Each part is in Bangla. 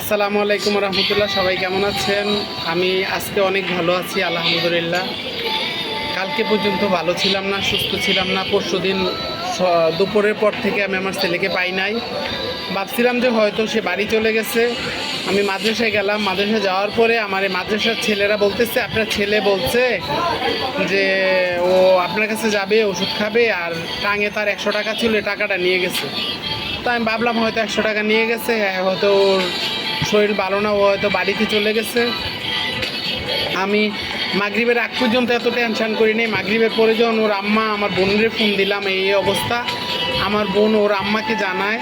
আসসালামু আলাইকুম রহমতুল্লাহ সবাই কেমন আছেন? আমি আজকে অনেক ভালো আছি আলহামদুলিল্লাহ। কালকে পর্যন্ত ভালো ছিলাম না সুস্থ ছিলাম না। পরশু দিন দুপুরের পর থেকে আমি আমার ছেলেকে পাই নাই। ভাবছিলাম যে হয়তো সে বাড়ি চলে গেছে। আমি মাদ্রাসায় গেলাম। মাদ্রাসায় যাওয়ার পরে আমার এই মাদ্রাসার ছেলেরা বলতেছে আপনার ছেলে বলছে যে ও আপনার কাছে যাবে ওষুধ খাবে আর টাঙে তার একশো টাকা ছিল টাকাটা নিয়ে গেছে। তো আমি ভাবলাম হয়তো একশো টাকা নিয়ে গেছে হ্যাঁ, হয়তো ওর শরীর ভালো না, ও হয়তো বাড়িতে চলে গেছে। আমি মাগরিবের আগ পর্যন্ত এত টেনশন করিনি মাগরিবের যখন ওর আম্মা আমার বোনের ফোন দিলাম, এই অবস্থা। আমার বোন ওর আম্মাকে জানায়।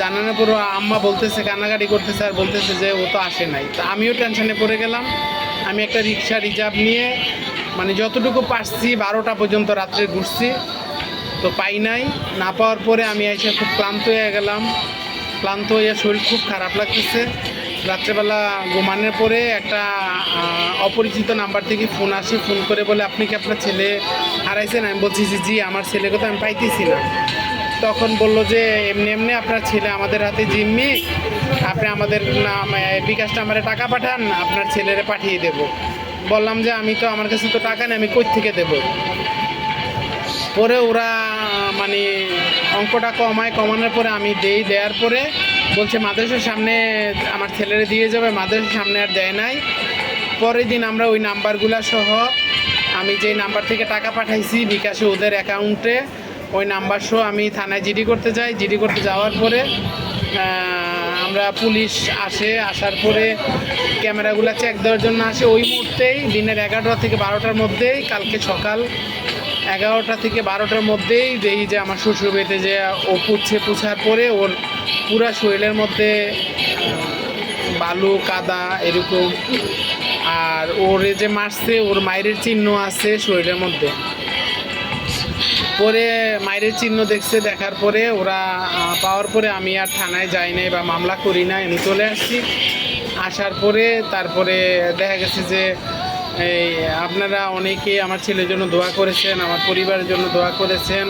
জানানোর পর আম্মা বলতেছে, কান্নাকাটি করতেছে আর বলতেছে যে ও তো আসে নাই। তা আমিও টেনশানে পড়ে গেলাম। আমি একটা রিক্সা রিজার্ভ নিয়ে মানে যতটুকু পারছি, বারোটা পর্যন্ত রাত্রে ঘুরছি। তো পাই নাই। না পাওয়ার পরে আমি এসে খুব ক্লান্ত হয়ে গেলাম। ক্লান্ত হয়ে শরীর খুব খারাপ লাগতেছে। রাত্রেবেলা ঘুমানোর পরে একটা অপরিচিত নাম্বার থেকে ফোন আসে ফোন করে বলে, আপনি কি আপনার ছেলে হারাইছেন? আমি বলছি যে জি, আমার ছেলেকে তো আমি পাইতেছি না। তখন বলল যে, এমনি এমনি আপনার ছেলে আমাদের হাতে জিম্মি। আপনি আমাদের নাম বিকাশ নাম্বারে টাকা পাঠান, আপনার ছেলেরে পাঠিয়ে দেব। বললাম যে, আমি তো আমার কাছে তো টাকা নেই, আমি কই থেকে দেবো? পরে ওরা মানে অঙ্কটা কমায়, কমানোর পরে আমি দেই, দেওয়ার পরে বলছে, মাদ্রাসার সামনে আমার ছেলেরে দিয়ে যাবে, মাদ্রাসার সামনে আর দেয় নাই। পরের দিন আমরা ওই নাম্বারগুলা সহ আমি যেই নাম্বার থেকে টাকা পাঠাইছি বিকাশে ওদের অ্যাকাউন্টে, ওই নাম্বার সহ আমি থানায় জিডি করতে যাই। জিডি করতে যাওয়ার পরে আমরা পুলিশ আসে, আসার পরে ক্যামেরাগুলো চেক দেওয়ার জন্য আসে। ওই মুহূর্তেই, দিনের এগারোটা থেকে বারোটার মধ্যেই, কালকে সকাল এগারোটা থেকে বারোটার মধ্যেই দেখি যে আমার শ্বশুর বাড়িতে যে ও পুচ্ছে, পুছার পরে ওর পুরা শরীরের মধ্যে বালু, কাদা এরকম। আর ওর যে মারছে, ওর মায়ের চিহ্ন আছে শরীরের মধ্যে। পরে মায়ের চিহ্ন দেখছে, দেখার পরে ওরা পাওয়ার পরে আমি আর থানায় যাই নাই বা মামলা করি না আমি চলে আসছি। আসার পরে তারপরে দেখা গেছে যে, এই আপনারা অনেকে আমার ছেলের জন্য দোয়া করেছেন, আমার পরিবারের জন্য দোয়া করেছেন।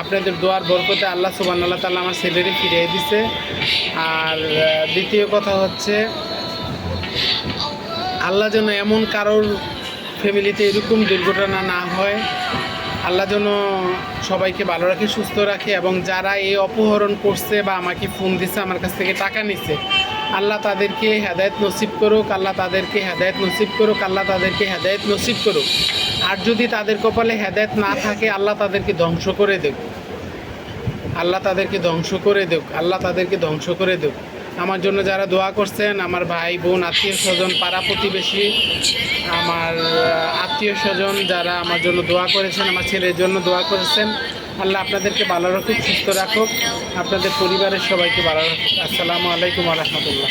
আপনাদের দোয়ার বরকতে আল্লাহ সুবান আল্লাহ তাল্লাহ আমার ছেলেরই ফিরিয়ে দিছে। আর দ্বিতীয় কথা হচ্ছে, আল্লাহ যেন এমন কারোর ফ্যামিলিতে এরকম দুর্ঘটনা না হয়। আল্লাহ যেন সবাইকে ভালো রাখে, সুস্থ রাখে এবং যারা এই অপহরণ করছে বা আমাকে ফোন দিছে, আমার কাছ থেকে টাকা নিছে, আল্লাহ তাদেরকে হেদায়েত নসিব করুক, আল্লাহ তাদেরকে হেদায়েত নসিব করুক, আল্লাহ তাদেরকে হেদায়েত নসিব করুক। আর যদি তাদের কপালে হেদায়েত না থাকে, আল্লাহ তাদেরকে ধ্বংস করে দেব আল্লাহ তাদেরকে ধ্বংস করে দেব আল্লাহ তাদেরকে ধ্বংস করে দেব আমার জন্য যারা দোয়া করছেন, আমার ভাই, বোন আত্মীয় স্বজন পাড়া প্রতিবেশী আমার আত্মীয় স্বজন যারা আমার জন্য দোয়া করেছেন, আমার ছেলের জন্য দোয়া করেছেন, আল্লাহ আপনাদেরকে ভালো রাখুক, সুস্থ রাখুক, আপনাদের পরিবারের সবাইকে ভালো রাখুক। আসসালামু আলাইকুম রহমতুল্লাহ।